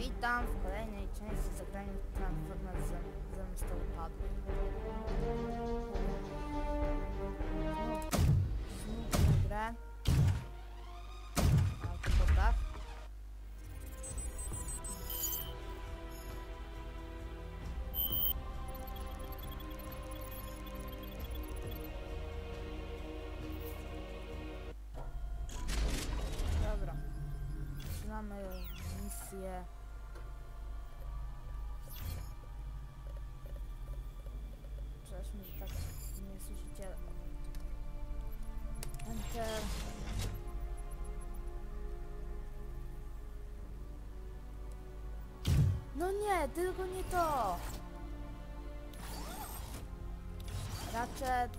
Witam w kolejnej części zagrania Transformers Zem Zemsta Upadłych. Nie, tylko nie to. Ratchet.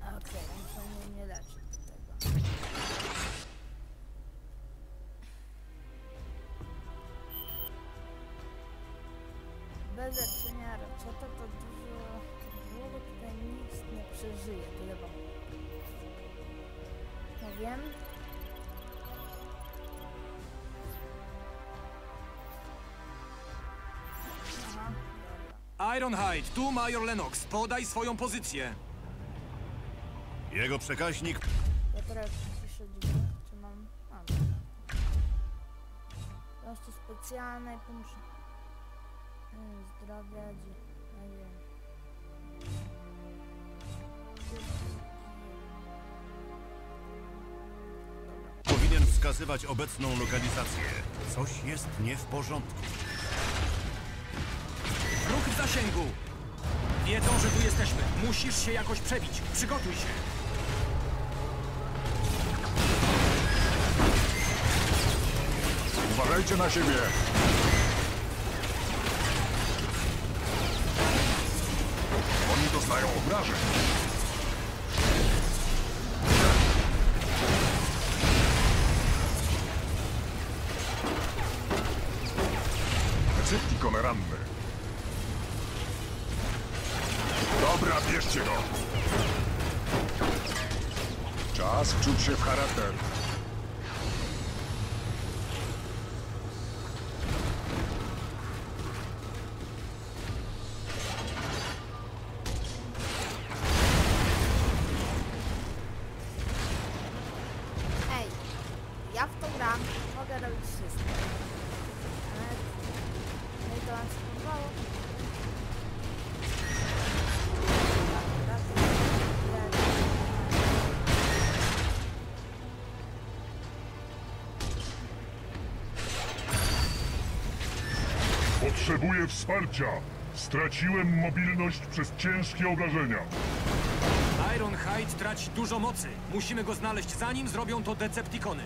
Okej, muszę mnie nie leczyć tego. Bez leczenia Ratcheta to dużo... Długo tutaj nic nie przeżyje, tyle wam powiem. Ironhide, tu Major Lennox. Podaj swoją pozycję. Jego przekaźnik Ja teraz piszę dźwięk, czy mam... Mam. Prosto specjalnej pomóż... Hmm, Zdrowia, dzi... Nie wiem. powinien wskazywać obecną lokalizację. Coś jest nie w porządku. W zasięgu. Wiedzą, że tu jesteśmy. Musisz się jakoś przebić. Przygotuj się. Uważajcie na siebie! Oni doznają obrażeń. чудший в характер. Potrzebuję wsparcia. Straciłem mobilność przez ciężkie obrażenia. Ironhide traci dużo mocy. Musimy go znaleźć, zanim zrobią to Decepticony.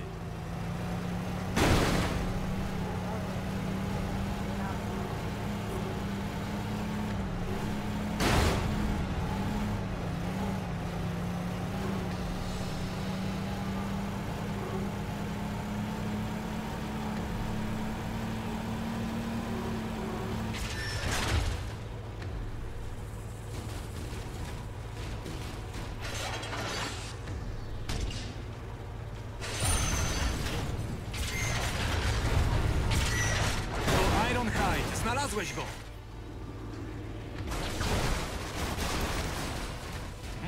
To Ironhide. Znalazłeś go.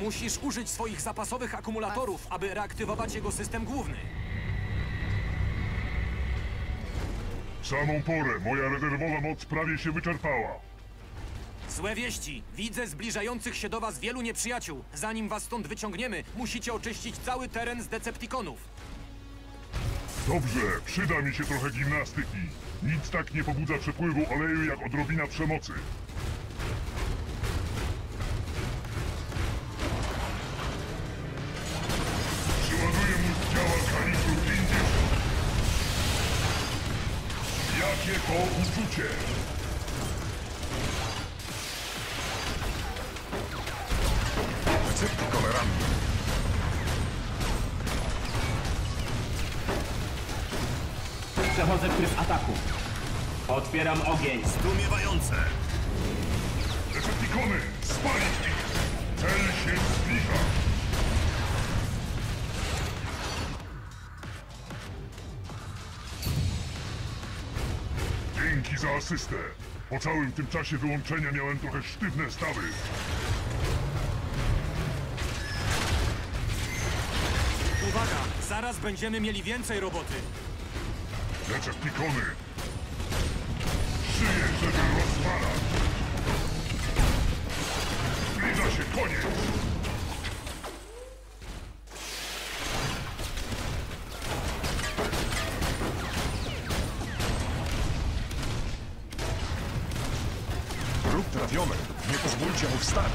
Musisz użyć swoich zapasowych akumulatorów, aby reaktywować jego system główny. W samą porę moja rezerwowa moc prawie się wyczerpała. Złe wieści. Widzę zbliżających się do was wielu nieprzyjaciół. Zanim was stąd wyciągniemy, musicie oczyścić cały teren z Decepticonów. Dobrze, przyda mi się trochę gimnastyki. Nic tak nie pobudza przepływu oleju jak odrobina przemocy. Przyładuję mu działa kalibru 50. Jakie to uczucie! Przechodzę w tryb ataku. Otwieram ogień. Zdumiewające. Decepticony, spalić ich! Cel się zbliża! Dzięki za asystę. Po całym tym czasie wyłączenia miałem trochę sztywne stawy. Uwaga! Zaraz będziemy mieli więcej roboty! Decepticony. Żyję, żeby rozwalać. Zbliża się koniec. Wróg trafiony. Nie pozwólcie mu wstać.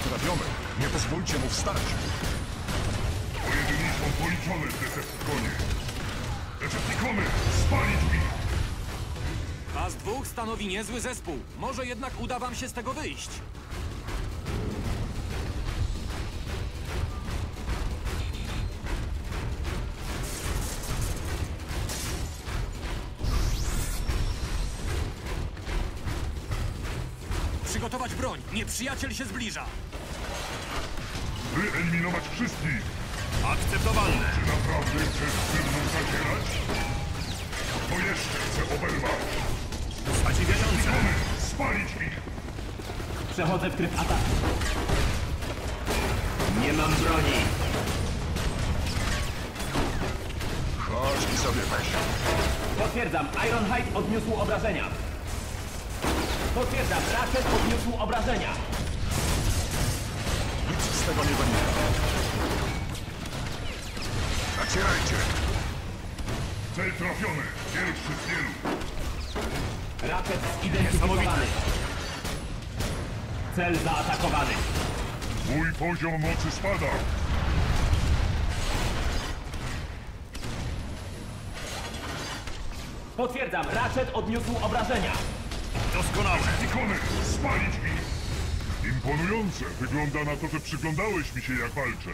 Wróg trafiony. Nie pozwólcie mu wstać. Twoje dni są policzone, Decepticonie! Decepticony, spalić ich! Was dwóch stanowi niezły zespół. Może jednak uda wam się z tego wyjść. Przygotować broń. Nieprzyjaciel się zbliża. Wyeliminować wszystkich! Akceptowalne. Czy naprawdę chcesz ze mną zadzierać? To jeszcze chcę oberwać! Zadziwiające. Spalić ich! Przechodzę w tryb ataku. Nie mam broni. Chodź i sobie weź. Potwierdzam, Ironhide odniósł obrażenia. Potwierdzam, Ratchet odniósł obrażenia. Nic z tego nie wynika. Nacierajcie. Cel trafiony! Pierwszy z wielu! Ratchet zidentyfikowany. Cel zaatakowany. Mój poziom mocy spada! Potwierdzam, Ratchet odniósł obrażenia. Doskonałe. Ikony, spalić ich! Imponujące! Wygląda na to, że przyglądałeś mi się jak walczę.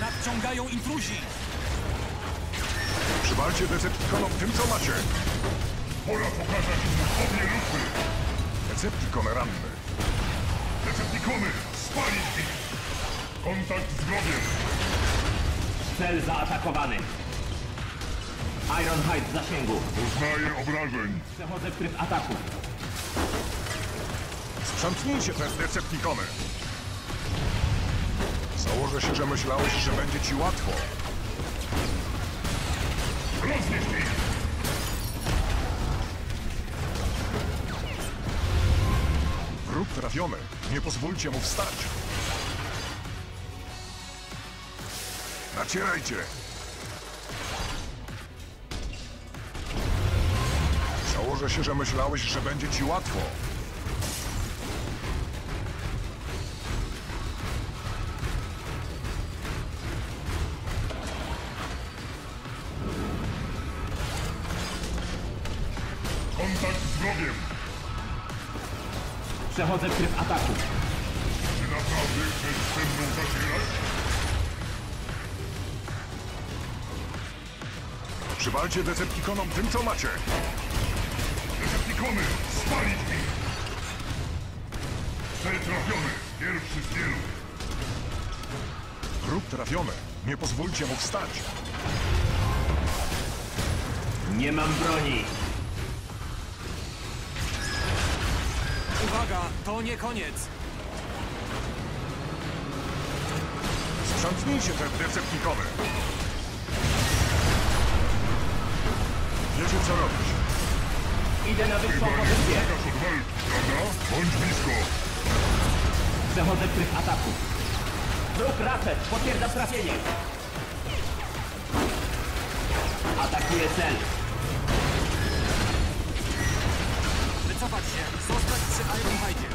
Nadciągają intruzi. Przywalcie Decepticonom tym, co macie. Pora pokazać im obie lupy! Decepticon ranny. Decepticony, spalić ich! Kontakt z wrogiem! Cel zaatakowany. Ironhide w zasięgu. Uznaję obrażeń. Przechodzę w tryb ataku. Sprzątnijcie te Decepticony. Założę się, że myślałeś, że będzie ci łatwo. Roznieść ich! Wróg trafiony. Nie pozwólcie mu wstać. Nacierajcie. Założę się, że myślałeś, że będzie ci łatwo. Kontakt z wrogiem! Przechodzę w Przywalcie Decepticonom tym, co macie. Decepticony, spalić ich! Cel trafiony! Pierwszy z wielu! Wróg trafiony. Nie pozwólcie mu wstać. Nie mam broni. Uwaga, to nie koniec. Sprzątnijcie te Decepticony. Wiecie co robić. Idę na nie pozycję. prawda? Bądź blisko. Przechodzę w tryb ataku. Wróg Ratchet, potwierdzam trafienie. Atakuję cel. Wycofać się, zostać przy Ironhide.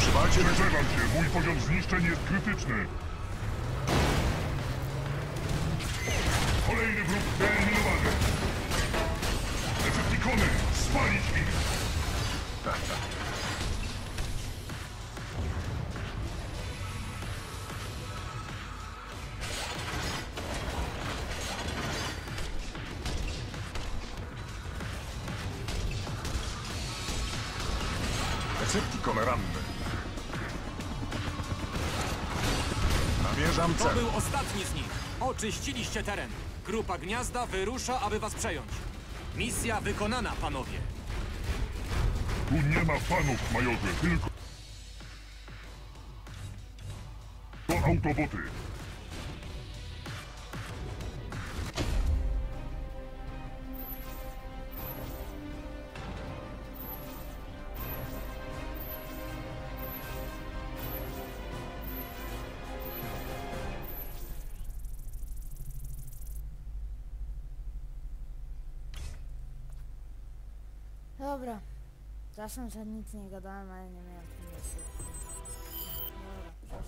Trzymajcie. Wyzywam się, mój poziom zniszczeń jest krytyczny. Kolejny wróg wyeliminowany. Spalić ich! Decepticon ranny. Namierzam To cel. był ostatni z nich. Oczyściliście teren. Grupa gniazda wyrusza, aby was przejąć. Misja wykonana, panowie. Tu nie ma fanów, majorze, tylko... To autoboty. Dobra. Czasem, że nic nie gadałem, ale nie miałem pomysłu.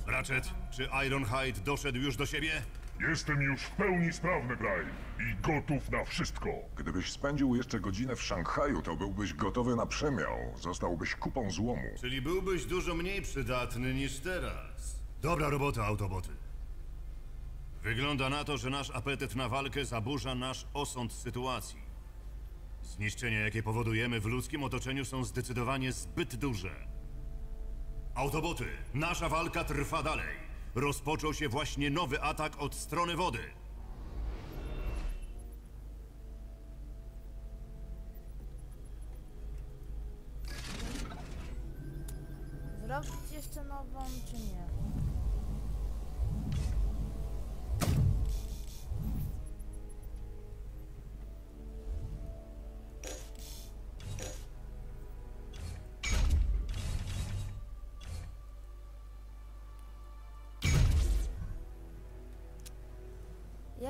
Ratchet, czy Ironhide doszedł już do siebie? Jestem już w pełni sprawny, Prime. I gotów na wszystko. Gdybyś spędził jeszcze godzinę w Szanghaju, to byłbyś gotowy na przemiał. Zostałbyś kupą złomu. Czyli byłbyś dużo mniej przydatny niż teraz. Dobra robota, Autoboty. Wygląda na to, że nasz apetyt na walkę zaburza nasz osąd sytuacji. Zniszczenia, jakie powodujemy w ludzkim otoczeniu, są zdecydowanie zbyt duże. Autoboty, nasza walka trwa dalej. Rozpoczął się właśnie nowy atak od strony wody. Zrobić jeszcze nową, czy nie?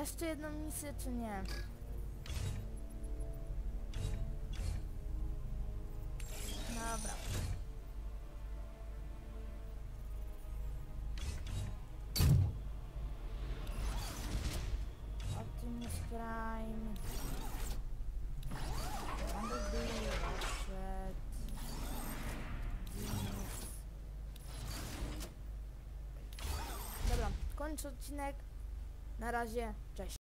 Jeszcze jedną misję, czy nie? Dobra. Optimus Prime. Dobra, kończę odcinek. Na razie, cześć.